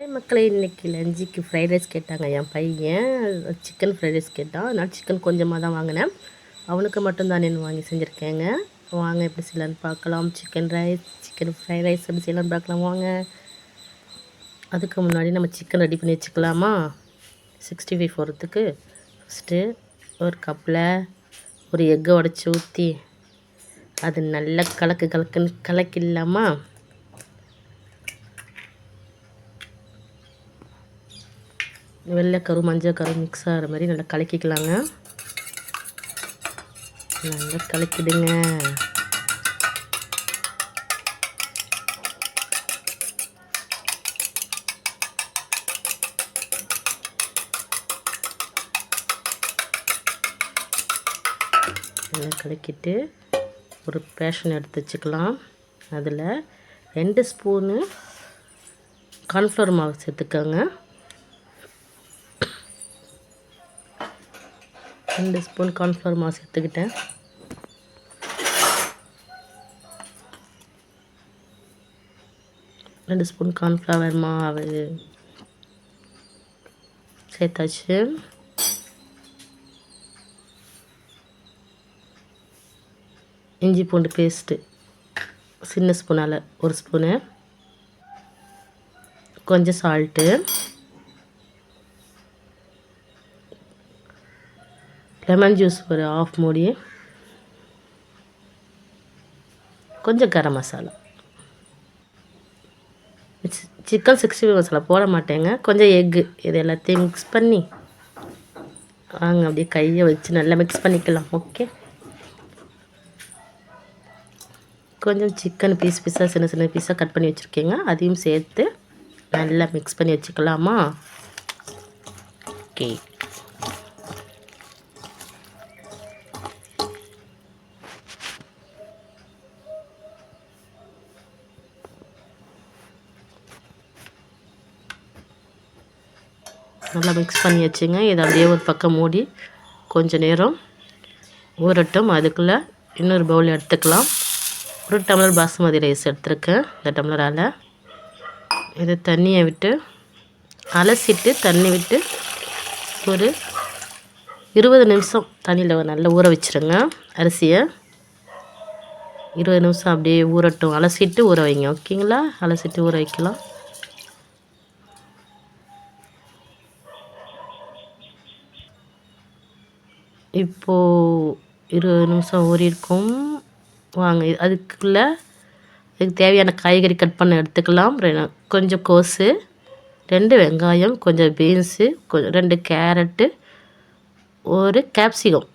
Hi மக்களே இன்னைக்கு லஞ்சுக்கு ஃப்ரைட் ரைஸ் கேட்டாங்க. என் பையன் சிக்கன் ஃப்ரைட் ரைஸ் கேட்டான் நான் சிக்கன் கொஞ்சமாக தான் வாங்கினேன். அவனுக்கு மட்டும்தான் நான் வாங்கி செஞ்சுருக்கேங்க. வாங்க எப்படி செய்யலான்னு பார்க்கலாம். Chicken rice chicken fried rice எப்படி செய்யலான்னு பார்க்கலாம். வாங்க. அதுக்கு முன்னாடி நம்ம சிக்கன் ரெடி பண்ணி வச்சுக்கலாமா? சிக்ஸ்டி ஃபைவ் போகிறதுக்கு ஃபஸ்ட்டு ஒரு கப்பில் ஒரு எக்கை உடச்சி ஊற்றி அது நல்லா கலக்கு கலக்குன்னு கலக்கிடலாமா? வெள்ளை கரு மஞ்சள் கரு மிக்ஸ் ஆகிற மாதிரி நல்லா கலக்கிக்கலாங்க. நல்லா கலக்கிடுங்க. நல்லா கலக்கிட்டு ஒரு பேஷன் எடுத்து வச்சுக்கலாம். அதில் ரெண்டு ஸ்பூனு கார்ன்ஃப்ளவர் மாவு சேர்த்துக்கோங்க. ரெண்டு ஸ்பூன் கார்ன்ஃப்ளவர் மாவு சேர்த்துக்கிட்டேன். ரெண்டு ஸ்பூன் கார்ன்ஃப்ளவர் மாவு சேர்த்தாச்சு. இஞ்சி பூண்டு பேஸ்ட்டு சின்ன ஸ்பூனால் ஒரு ஸ்பூனு. கொஞ்சம் சால்ட்டு லெமன் ஜூஸ் ஒரு ஆஃப் மூடி கொஞ்சம் garam masala. Chicken sixty five masala. போட மாட்டேங்க. கொஞ்சம் எக்கு இது எல்லாத்தையும் மிக்ஸ் பண்ணி. வாங்க அப்படியே கையை வச்சு நல்லா மிக்ஸ் பண்ணிக்கலாம். ஓகே கொஞ்சம் சிக்கன் பீஸ் பீஸாக சின்ன சின்ன பீஸாக கட் பண்ணி வச்சுருக்கீங்க. அதையும் சேர்த்து நல்லா மிக்ஸ் பண்ணி வச்சுக்கலாமா? ஓகே நல்லா மிக்ஸ் பண்ணி வச்சுங்க. இதை அப்படியே ஒரு பக்கம் மூடி கொஞ்சம் நேரம் ஊறட்டும். அதுக்குள்ளே இன்னொரு பவுல் எடுத்துக்கலாம். ஒரு டம்ளர் பாசுமதி ரைஸ் எடுத்துருக்கேன். இந்த டம்ளரால் இதை தண்ணியை விட்டு அலசிட்டு தண்ணி விட்டு ஒரு இருபது நிமிஷம் தண்ணியில் நல்லா ஊற வச்சுருங்க. அரிசியை இருபது நிமிஷம் அப்படியே ஊறட்டும். அலசிட்டு ஊற வைங்க. ஓகேங்களா? அலசிட்டு ஊற வைக்கலாம். இப்போது இருபது நிமிஷம் ஊறியிருக்கும். வாங்க அதுக்குள்ளே அதுக்கு தேவையான காய்கறி கட் பண்ண எடுத்துக்கலாம். கொஞ்சம் கோஸு ரெண்டு வெங்காயம் கொஞ்சம் பீன்ஸு கொஞ்சம் ரெண்டு கேரட்டு ஒரு கேப்சிகம்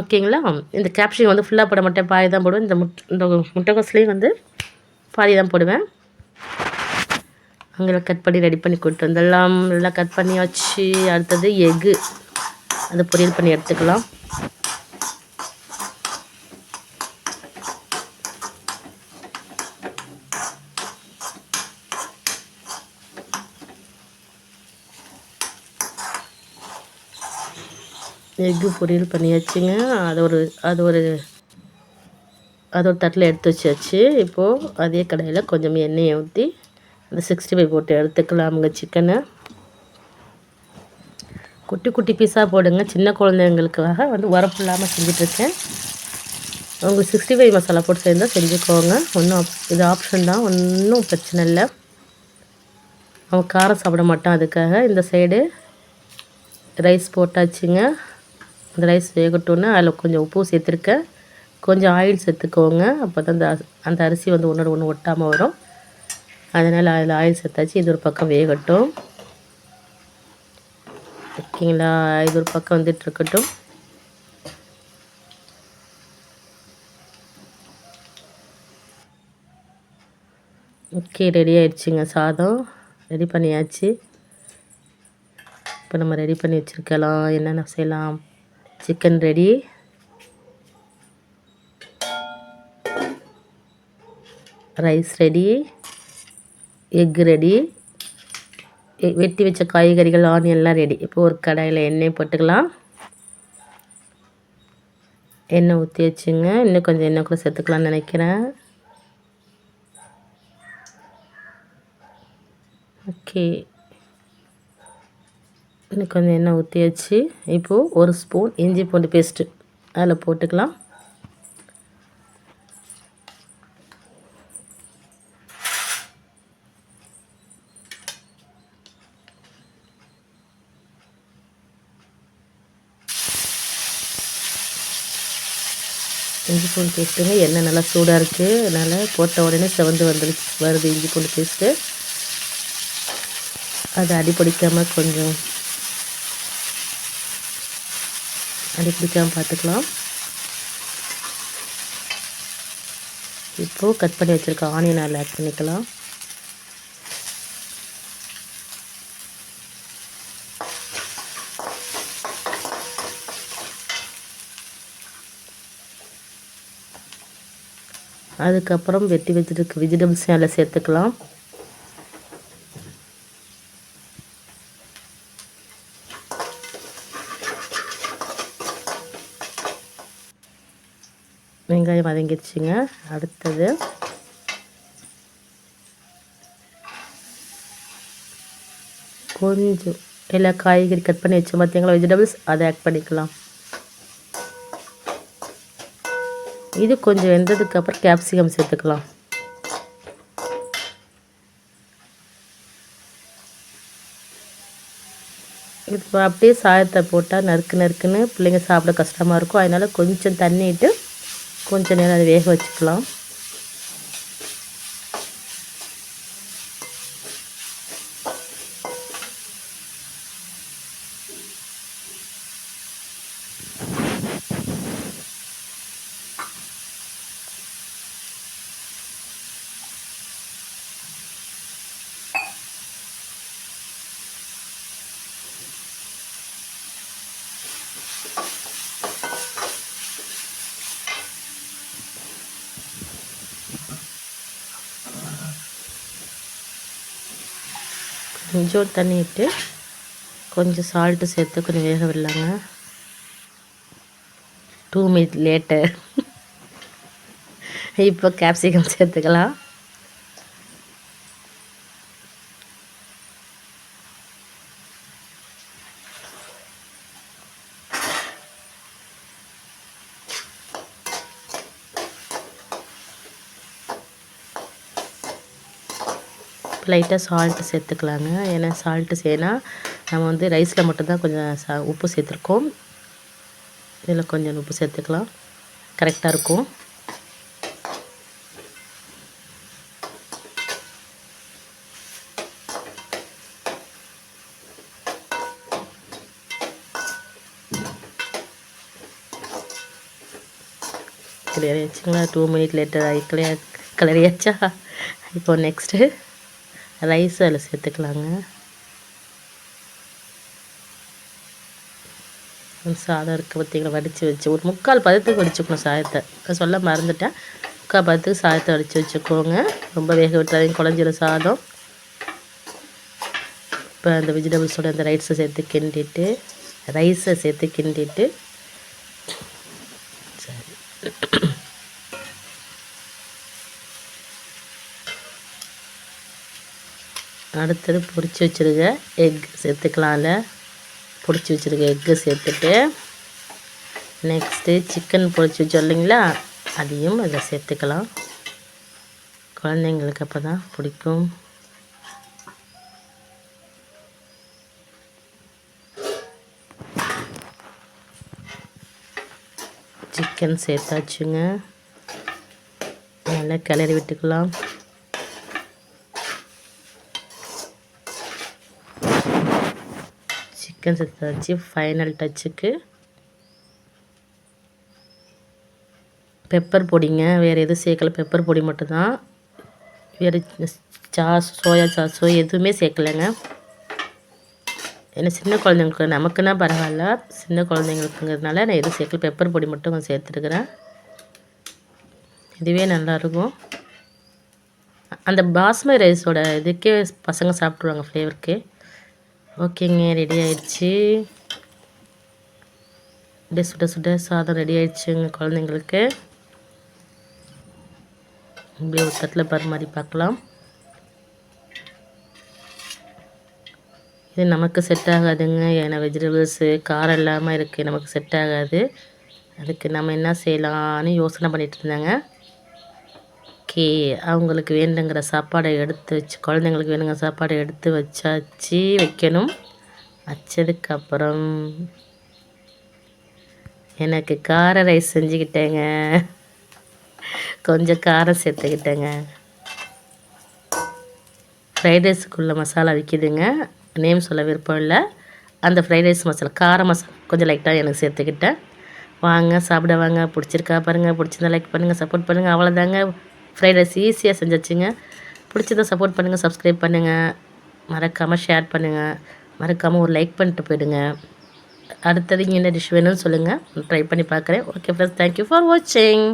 ஓகேங்களா? இந்த கேப்சிகம் வந்து ஃபுல்லாக போட மாட்டேன். பாதி தான் போடுவேன். இந்த முட் இந்த முட்டைக்கோஸ்லேயும் வந்து பாதி தான் போடுவேன். அங்கே கட் பண்ணி ரெடி பண்ணி கொண்டு வந்துடலாம் நல்லா கட் பண்ணி வச்சு அடுத்தது எக்கு. அதை பொரியல் பண்ணி எடுத்துக்கலாம். எக்கு பொரியல் பண்ணியாச்சுங்க. அது ஒரு அது ஒரு அது ஒரு தட்டில் எடுத்து வச்சாச்சு. இப்போது அதே கடையில் கொஞ்சம் எண்ணெயை ஊற்றி அந்த சிக்ஸ்டி ஃபைவ் போட்டு எடுத்துக்கலாமுங்க சிக்கனை. குட்டி குட்டி பீஸாக போடுங்க. சின்ன குழந்தைங்களுக்காக வந்து உரப்பு இல்லாமல் செஞ்சிட்ருக்கேன். உங்களுக்கு சிக்ஸ்டி ஃபைவ் மசாலா போட்டு சேர்ந்தால் செஞ்சுக்கோங்க. ஒன்றும் இது ஆப்ஷன் தான். ஒன்றும் பிரச்சனை இல்லை. அவன் காரம் சாப்பிட மாட்டான் அதுக்காக. இந்த சைடு ரைஸ் போட்டாச்சுங்க. இந்த ரைஸ் வேகட்டோன்னு அதில் கொஞ்சம் உப்பு சேர்த்துருக்கேன். கொஞ்சம் ஆயில் சேர்த்துக்கோங்க. அப்போ தான் அந்த அந்த அரிசி வந்து ஒன்றோட ஒன்று ஒட்டாமல் வரும். அதனால் அதில் ஆயில் சேர்த்தாச்சு. இது ஒரு பக்கம் வேகட்டும். ஓகேங்களா? இது ஒரு பக்கம் வந்துட்டுருக்கட்டும் ஓகே ரெடி ஆயிடுச்சுங்க சாதம். ரெடி பண்ணியாச்சு. இப்போ நம்ம ரெடி பண்ணி வச்சுருக்கலாம். என்னென்ன செய்யலாம்? Chicken ready. Rice ready. Egg ready. வெட்டி வச்ச காய்கறிகள் ஆனியன்லாம் ரெடி இப்போ ஒரு கடாயில் எண்ணெய் போட்டுக்கலாம். எண்ணெய் ஊற்றி வச்சுங்க. இன்னும் கொஞ்சம் எண்ணெய் கூட சேர்த்துக்கலாம்னு நினைக்கிறேன். ஓகே இன்னும் கொஞ்சம் எண்ணெய் ஊற்றி வச்சு இப்போது ஒரு ஸ்பூன் இஞ்சி பூண்டு பேஸ்ட்டு அதில் போட்டுக்கலாம் இஞ்சி பூண்டு பேஸ்ட்டுங்க எண்ணெய் நல்லா சூடாக இருக்குது அதனால் போட்ட உடனே செவந்து வந்துருச்சு வருது இஞ்சி பூண்டு பேஸ்ட்டு. அது அடிப்பிடிக்காமல் கொஞ்சம் அடிப்பிடிக்காமல் பார்த்துக்கலாம். இப்போது கட் பண்ணி வச்சுருக்க ஆனியன் அதில் ஆட் பண்ணிக்கலாம். அதுக்கப்புறம் வெட்டி வச்சுருக்க வெஜிடபிள்ஸ் அதில் சேர்த்துக்கலாம். வெங்காயம் வதங்கிடுச்சுங்க. அடுத்தது கொஞ்சம் எல்லா காய்கறி கட் பண்ணி வச்சோம் பார்த்தீங்களா வெஜிடபிள்ஸ் அதை ஆட் பண்ணிக்கலாம். இது கொஞ்சம் வெந்ததுக்கப்புறம் கேப்சிகம் சேர்த்துக்கலாம். இப்போ அப்படியே சாயத்தை போட்டால் நறுக்கு நறுக்குன்னு பிள்ளைங்க சாப்பிட கஷ்டமாக இருக்கும். அதனால் கொஞ்சம் தண்ணிட்டு கொஞ்சம் நேரம் அதை வேக வச்சுக்கலாம். கொஞ்சம் தண்ணி விட்டு கொஞ்சம் சால்ட்டு சேர்த்து கொஞ்சம் வேக விடலாங்க. டூ மினிட் லேட்டர் இப்போ கேப்சிகம் சேர்த்துக்கலாம். லைட்டாக சால்ட்டு சேர்த்துக்கலாங்க. ஏன்னா சால்ட்டு சேனா நம்ம வந்து ரைஸில் மட்டும்தான் கொஞ்சம் சா உப்பு சேர்த்துருக்கோம். இதில் கொஞ்சம் உப்பு சேர்த்துக்கலாம். கரெக்டாக இருக்கும். கிளியர் டூ மினிட் லேட்டர் ஆகி கிளியர் கிளறியாச்சா இப்போ நெக்ஸ்ட்டு ரைஸ் அதில் சேர்த்துக்கலாங்க. சாதம் இருக்குது பார்த்திங்களா வடித்து வச்சு. ஒரு முக்கால் பதத்துக்கு வடிச்சுக்கணும் சாதத்தை. சொல்ல மறந்துட்டேன். முக்கால் பதத்துக்கு சாதத்தை வடித்து வச்சுக்கோங்க. ரொம்ப வேக விட்டுறாதீங்க குழஞ்சிரும் சாதம். இப்போ அந்த வெஜிடபிள்ஸோட அந்த ரைஸை சேர்த்து கிண்டிட்டு ரைஸை சேர்த்து கிண்டிட்டு அடுத்தது பொறிச்சு வச்சுருக்க எக் சேர்த்துக்கலாம்ல. பொறிச்சு வச்சுருக்க எக்கு சேர்த்துட்டு நெக்ஸ்ட்டு சிக்கன் பொறிச்சு வச்சோம் இல்லைங்களா? அதையும் அதில் சேர்த்துக்கலாம். குழந்தைங்களுக்கு அப்போ தான் பிடிக்கும். சிக்கன் சேர்த்தாச்சுங்க. நல்லா கிளறி விட்டுக்கலாம். சிக்கன் சேர்த்தாச்சு ஃபைனல் டச்சுக்கு பெப்பர் பொடிங்க. வேறு எதுவும் சேர்க்கல. பெப்பர் பொடி மட்டும்தான். வேறு சாஸ் சோயா சாஸோ எதுவுமே சேர்க்கலைங்க. ஏன்னா சின்ன குழந்தைங்களுக்கு நமக்குன்னா பரவாயில்ல. சின்ன குழந்தைங்களுக்குங்கிறதுனால நான் எதுவும் சேர்க்கல. பெப்பர் பொடி மட்டும் கொஞ்சம் சேர்த்துருக்குறேன். இதுவே நல்லாயிருக்கும் அந்த பாஸ்மதி ரைஸோட இதுக்கே பசங்க சாப்பிட்ருவாங்க ஃப்ளேவருக்கு ஓகேங்க ரெடி ஆயிடுச்சு. அப்படியே சுட சுட சாதம் ரெடி ஆயிடுச்சுங்க குழந்தைங்களுக்கு. இப்படியே ஒரு தட்டில் பரிமாறி பார்க்கலாம். இது நமக்கு செட் ஆகாதுங்க. ஏன்னா வெஜிடபிள்ஸு காரம் இல்லாமல் இருக்குது நமக்கு செட் ஆகாது. அதுக்கு நம்ம என்ன செய்யலான்னு யோசனை பண்ணிகிட்டு இருந்தேங்க. ஓகே அவங்களுக்கு வேண்டுங்கிற சாப்பாடை எடுத்து வச்சு குழந்தைங்களுக்கு வேணுங்கிற சாப்பாடை எடுத்து வச்சாச்சு வைக்கணும். வச்சதுக்கப்புறம் எனக்கு கார ரைஸ் செஞ்சுக்கிட்டேங்க. கொஞ்சம் காரம் சேர்த்துக்கிட்டேங்க. ஃப்ரைட் ரைஸுக்குள்ள மசாலா விற்கிதுங்க நேம் சொல்ல விருப்பம் இல்லை. அந்த ஃப்ரைட் ரைஸ் மசாலா கார மசாலா கொஞ்சம் லைட்டாக எனக்கு சேர்த்துக்கிட்டேன். வாங்க சாப்பிட வாங்க. பிடிச்சிருக்கா பாருங்கள் பிடிச்சிருந்தா லைக் பண்ணுங்கள் சப்போர்ட் பண்ணுங்கள் அவ்வளோதாங்க ஃப்ரைட் ரைஸ் ஈஸியாக செஞ்சாச்சுங்க. பிடிச்சதை சப்போர்ட் பண்ணுங்கள் சப்ஸ்கிரைப் பண்ணுங்கள் மறக்காமல் ஷேர் பண்ணுங்கள் மறக்காமல் ஒரு லைக் பண்ணிட்டு போயிடுங்க. அடுத்தது என்ன டிஷ் வேணும்னு சொல்லுங்கள் ட்ரை பண்ணி பார்க்குறேன். ஓகே ஃப்ரெண்ட்ஸ் தேங்க்யூ ஃபார் வாட்சிங்